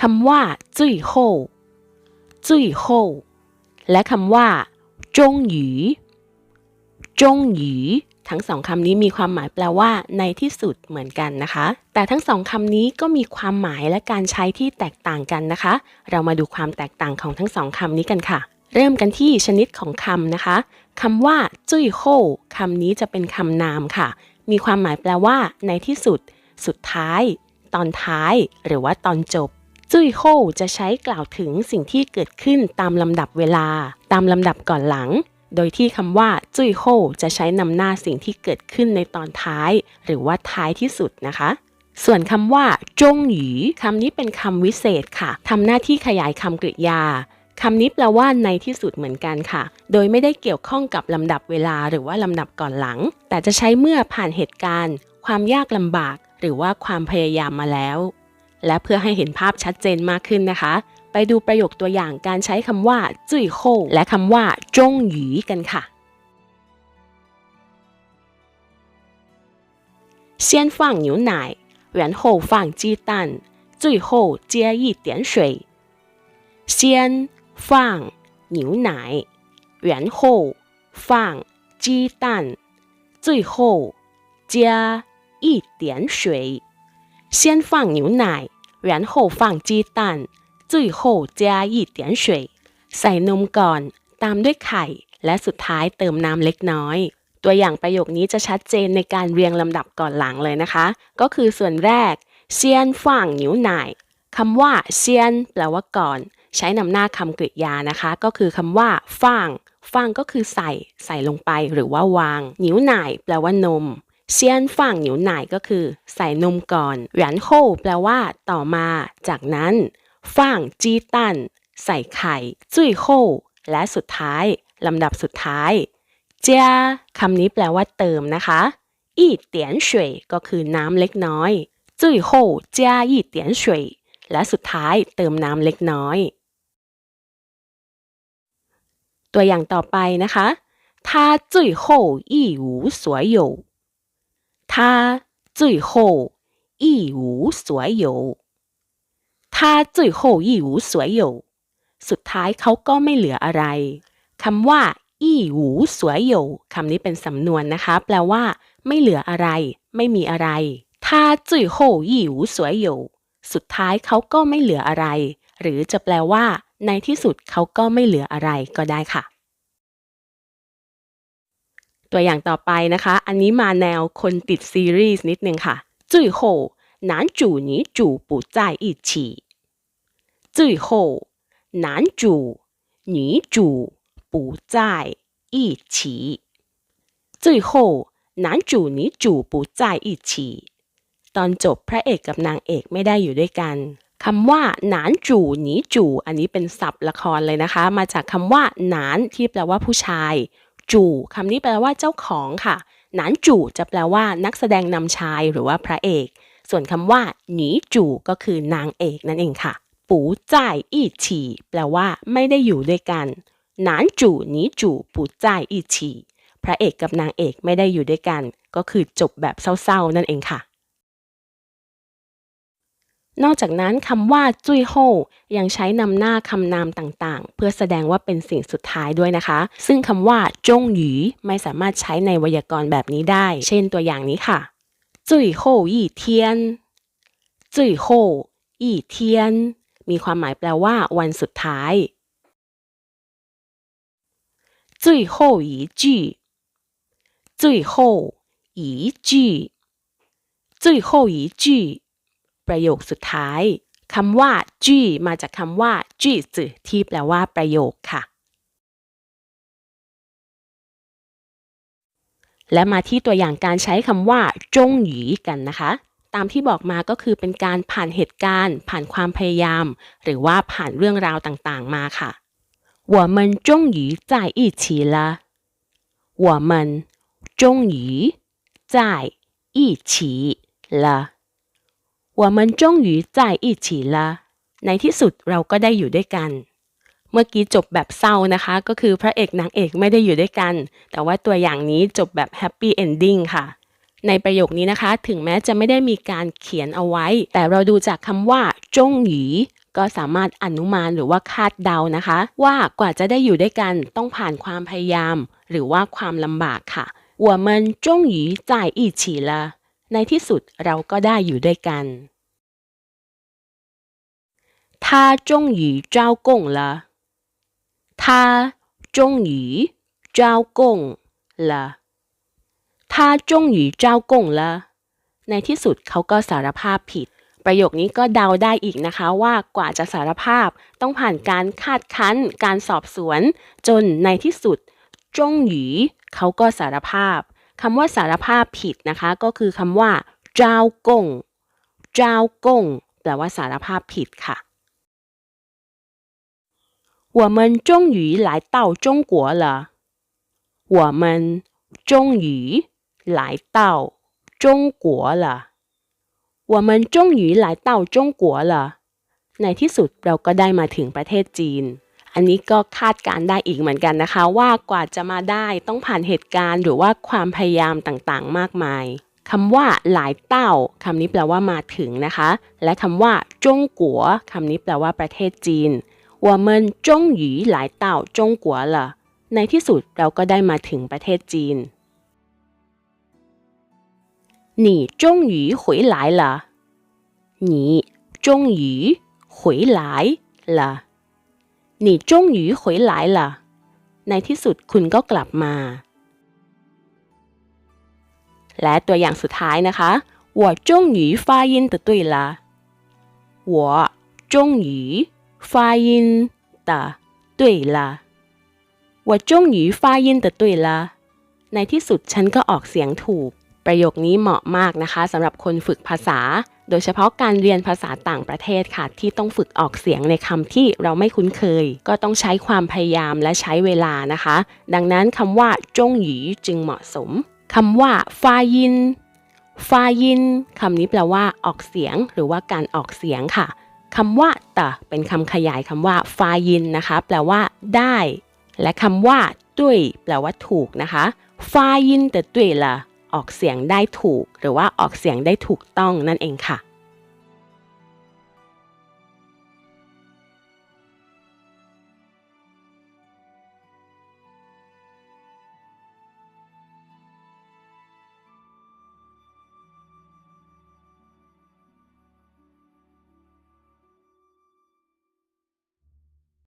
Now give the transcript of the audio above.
คำว่าจุยโฮจุยโฮและคำว่าจงหยีจงหยีทั้งสองคำนี้มีความหมายแปลว่าในที่สุดเหมือนกันนะคะ แต่ทั้งสองคำนี้ก็มีความหมายและการใช้ที่แตกต่างกันนะคะ เรามาดูความแตกต่างของทั้งสองคำนี้กันค่ะ เริ่มกันที่ชนิดของคำนะคะคำว่าจุยโคคำนี้จะเป็นคำนามค่ะ มีความหมายแปลว่า ในที่สุด สุดท้าย ตอนท้าย หรือว่าตอนจบ จุยโฮจะใช้กล่าวถึงสิ่งที่เกิดขึ้นตามลำดับเวลา ตามลำดับก่อนหลัง โดยที่คำว่าจุยโฮจะใช้นำหน้าสิ่งที่เกิดขึ้นในตอนท้าย หรือว่าท้ายที่สุดนะคะส่วนคำว่า จงหยีคำนี้เป็นคำวิเศษค่ะทำหน้าที่ขยายคำกริยาคำนี้แปลว่าในที่สุดเหมือนกันค่ะ โดยไม่ได้เกี่ยวข้องกับลำดับเวลาหรือว่าลำดับก่อนหลัง แต่จะใช้เมื่อผ่านเหตุการณ์ ความยากลำบาก หรือว่าความพยายามมาแล้ว และเพื่อให้เห็นภาพชัดเจนมากขึ้นนะคะ ไปดูประโยคตัวอย่างการใช้คำว่าจุ้ยโฮและคำว่าจงหยีกันค่ะ先放牛奶，然后放鸡蛋，最后加一点水。先放牛奶，然后放鸡蛋，最后加一点水。 先放牛奶，然后放鸡蛋，最后加一点水。ใส่นมก่อน ตามด้วยไข่ และสุดท้ายเติมน้ำเล็กน้อย ตัวอย่างประโยคนี้จะชัดเจนในการเรียงลำดับก่อนหลังเลยนะคะ ก็คือส่วนแรก先放牛奶คำว่าเซียนแปลว่าก่อน ใช้นำหน้าคำกริยานะคะ ก็คือคำว่าฟ่างฟ่างก็คือใส่ ใส่ลงไปหรือว่าวางหนิวหน่ายแปลว่านม เซียนฟ่างหนิวหน่ายก็คือ ใส่นมก่อนหยวนโฮแปลว่า ต่อมา จากนั้นฟ่างจีตันใส่ไข่จุ้ยโฮและสุดท้ายลำดับสุดท้ายเจ้าคำนี้แปลว่าเติมนะคะอีเตียนเฉวยก็คือน้ำเล็กน้อยจุ้ยโฮจ้าอีเตียนเฉวยและสุดท้ายเติมน้ำเล็กน้อย ตัวอย่างต่อไปนะคะ他最后一无所有 他最后一无所有他最后一无所有สุดท้ายเขาก็ไม่เหลืออะไรคำว่าอีหูสวยอยู่คำนี้เป็นสำนวนนะคะ แปลว่า ไม่เหลืออะไร ไม่มีอะไร他最后一无所有สุดท้ายเขาก็ไม่เหลืออะไร หรือจะแปลว่า ในที่สุดเขาก็ไม่เหลืออะไรก็ได้ค่ะ ตัวอย่างต่อไปนะคะ อันนี้มาแนวคนติดซีรีส์นิดนึงค่ะ最后男主女主不在一起最后男主女主不在一起最后男主女主不在一起ตอนจบพระเอกกับนางเอกไม่ได้อยู่ด้วยกัน คำว่าหนานจู่หนีจู่อันนี้เป็นศัพท์ละครเลยนะคะ มาจากคำว่าหนานที่แปลว่าผู้ชาย จู่คำนี้แปลว่าเจ้าของค่ะ หนานจู่จะแปลว่านักแสดงนำชายหรือว่าพระเอก ส่วนคำว่าหนีจู่ก็คือนางเอกนั่นเองค่ะ ปูจ่ายอีฉีแปลว่าไม่ได้อยู่ด้วยกัน หนานจู่หนีจู่ปูจ่ายอีฉีพระเอกกับนางเอกไม่ได้อยู่ด้วยกัน ก็คือจบแบบเศร้าๆนั่นเองค่ะ นอกจากนั้นคำว่าจุยโฮยังใช้นำหน้าคำนามต่างๆ เพื่อแสดงว่าเป็นสิ่งสุดท้ายด้วยนะคะ ซึ่งคำว่าจงหยีไม่สามารถใช้ในไวยากรณ์แบบนี้ได้ เช่นตัวอย่างนี้ค่ะจุยโฮยี่เทียนจุยโฮยี่เทียนมีความหมายแปลว่า วันสุดท้ายจุยโฮยี่จีจุยโฮยี่จีจุยโฮยี่จี ประโยคสุดท้าย คำว่าจี้มาจากคำว่าจี้จืที่แปลว่าประโยคค่ะ และมาที่ตัวอย่างการใช้คำว่าจงหยีกันนะคะ ตามที่บอกมาก็คือเป็นการผ่านเหตุการณ์ ผ่านความพยายาม หรือว่าผ่านเรื่องราวต่างๆมาค่ะ我们终于在一起了我们终于在一起了 我们终于在一起了ในที่สุดเราก็ได้อยู่ด้วยกัน เมื่อกี้จบแบบเศร้านะคะ ก็คือพระเอกนางเอกไม่ได้อยู่ด้วยกัน แต่ว่าตัวอย่างนี้จบแบบแฮปปี้เอนดิ้งค่ะ ในประโยคนี้นะคะ ถึงแม้จะไม่ได้มีการเขียนเอาไว้ แต่เราดูจากคำว่าจงหยี ก็สามารถอนุมานหรือว่าคาดเดานะคะ ว่ากว่าจะได้อยู่ด้วยกันต้องผ่านความพยายาม หรือว่าความลำบากค่ะ我们终于在一起了 ในที่สุดเราก็ได้อยู่ด้วยกัน他终于招供了他终于招供了他终于招供了ในที่สุดเขาก็สารภาพผิด ประโยคนี้ก็เดาได้อีกนะคะว่ากว่าจะสารภาพต้องผ่านการคาดคั้น การสอบสวน จนในที่สุด จงหยีเขาก็สารภาพ คำว่าสารภาพผิดนะคะ ก็คือคำว่าเจ้ากงเจ้ากงแปลว่าสารภาพผิดค่ะ我们终于来到中国了我们终于来到中国了我们终于来到中国了ในที่สุดเราก็ได้มาถึงประเทศจีน อันนี้ก็คาดการได้อีกเหมือนกันนะคะ ว่ากว่าจะมาได้ต้องผ่านเหตุการณ์ หรือว่าความพยายามต่างๆ มากมายคำว่าหลายเต้าคำนี้แปลว่ามาถึงนะคะ และคำว่าจงกัวคำนี้แปลว่าประเทศจีนว่ามันจงหยีหลายเต้าจงกัวเหรอในที่สุดเราก็ได้มาถึงประเทศจีนหนีจงหยีหวยหลเหรอหนีจงหยีหวยหลเหรอ 回来了你终于回来了你终于回来了ในที่สุดคุณก็กลับมา และตัวอย่างสุดท้ายนะคะ我终于发音的对了我终于发音的对了我终于发音的对了ในที่สุดฉันก็ออกเสียงถูก ประโยคนี้เหมาะมากนะคะสำหรับคนฝึกภาษา โดยเฉพาะการเรียนภาษาต่างประเทศค่ะ ที่ต้องฝึกออกเสียงในคำที่เราไม่คุ้นเคย ก็ต้องใช้ความพยายามและใช้เวลานะคะ ดังนั้นคำว่าจงหยีจึงเหมาะสมคำว่าฟายินฟายินคำนี้แปลว่าออกเสียง หรือว่าการออกเสียงค่ะคำว่าตะเป็นคำขยายคำว่าฟายินนะคะ แปลว่าได้ และคำว่าตุ้ยแปลว่าถูกนะคะฟายินแต่ตุ้ยละ ออกเสียงได้ถูก หรือว่าออกเสียงได้ถูกต้องนั่นเองค่ะ